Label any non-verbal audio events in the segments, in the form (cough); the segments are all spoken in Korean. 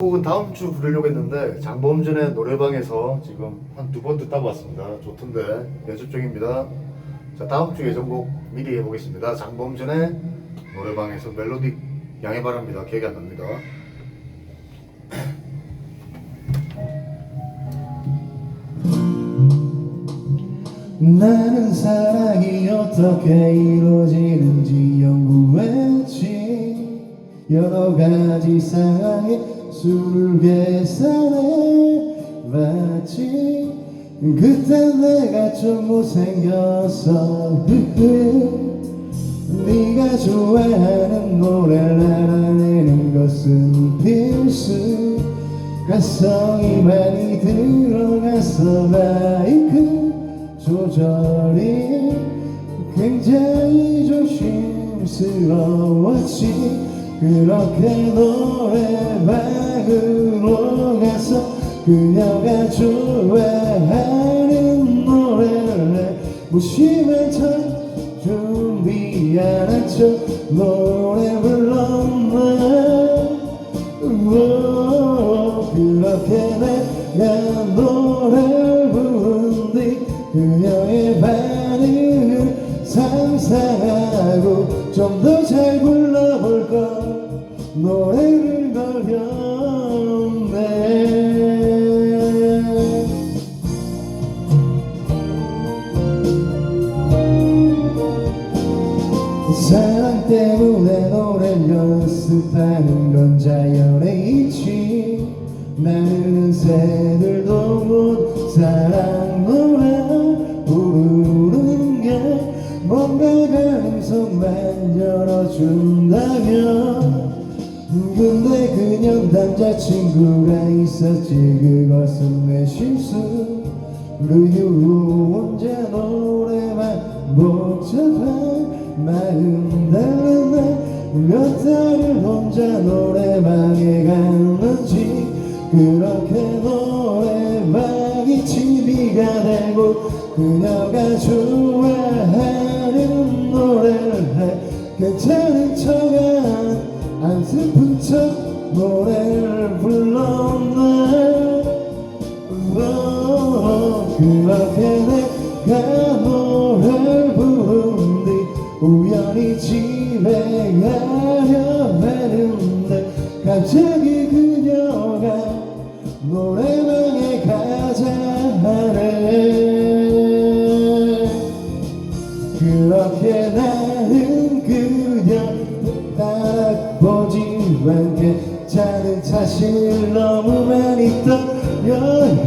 곡은 다음 주 부르려고 했는데 장범준의 노래방에서 지금 한 두 번 듣다 왔습니다. 좋던데 연습 중입니다. 자 다음 주 예정곡 미리 해보겠습니다. 장범준의 노래방에서 멜로디 양해 바랍니다. 기억이 안 납니다. (clears throat) 나는 사랑이 어떻게 이루어지는지 연구했지 여러 가지 상황 의 수를 계산해 봤지 그때 내가 좀 못생겼어 (laughs) 네가 좋아하는 노래를 알아내는 것은 필수. 가성이 많이 들어가서 마이크 조절이 굉장히 조심스러웠지. 그렇게 노래방 으로 가서 그녀가 좋아하는 노래를 무심한 척 준비한 척 노래 불렀네 오, 그렇게 내가 노래를 부른 뒤 그녀의 반응을 상상하고 좀 더 잘 불러볼까 노래를 걸렸네. 사랑 때문에 노래를 연습하는 건 자연의 이치. 나는 새들도 못 사랑 노래 부르는 게 뭔가 가능성만 열어준다면 근데 그년 남자친구가 있었지? 그것은 내 실수. 그 이후 혼자 노래만 복잡한 마음 달렸네 몇 달을 혼자 노래방에 갔는지. 그렇게 노래방이 취미가 되고 그녀가 좋아하는 노래를 해. 괜찮은 슬픈 척 노래를 불렀네. 오, 그렇게 내가 노래를 부른 뒤 우연히 집에 가려 했는데 갑자기 보지만 괜찮은 사실 너무 많이 떨려요.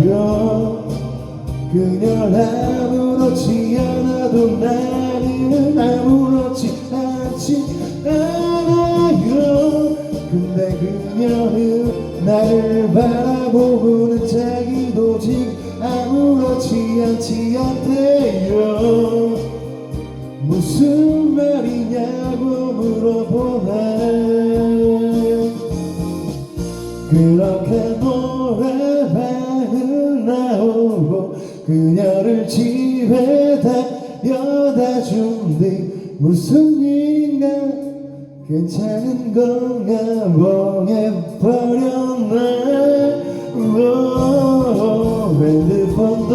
그녀를 아무렇지 않아도 나는 아무렇지 않지 않아요. 근데 그녀는 나를 바라보고는 자기도 지금 아무렇지 않지 않대요. 무슨 말이냐고 물어보네 그렇게 노래방을 나오고 그녀를 집에 데려다 준 뒤 무슨 일인가? 괜찮은 건가? 멍해버렸네. 오, 핸드폰도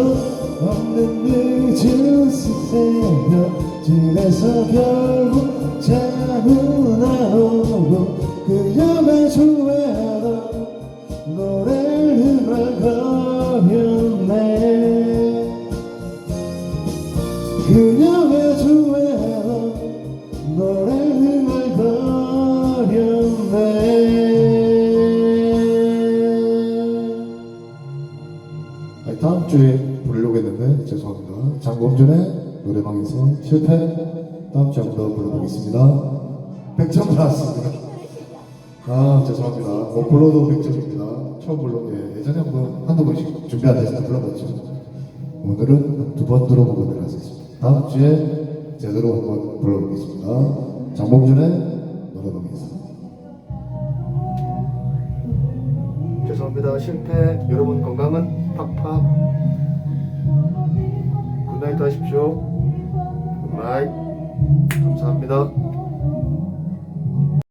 없는 늦은 새벽 집에서 결국 잠은 안 오고 그녀가 좋아하던 노래를. 장범준의 노래방에서 실패 다음 주에 한번더 불러보겠습니다. 100점 받았습니다. 아 죄송합니다. 못 불러도 100점입니다. 처음 불러 예, 예전에 한번 한두 번씩 준비 안 됐을 때 불러봤죠. 오늘은 두 번 들어보고 내려가겠습니다. 다음 주에 제대로 한번 불러보겠습니다. 장범준의 노래방에서. 죄송합니다. 실패. 여러분 건강은 팍팍. 굿나잇 하십시오. 굿나잇. 감사합니다.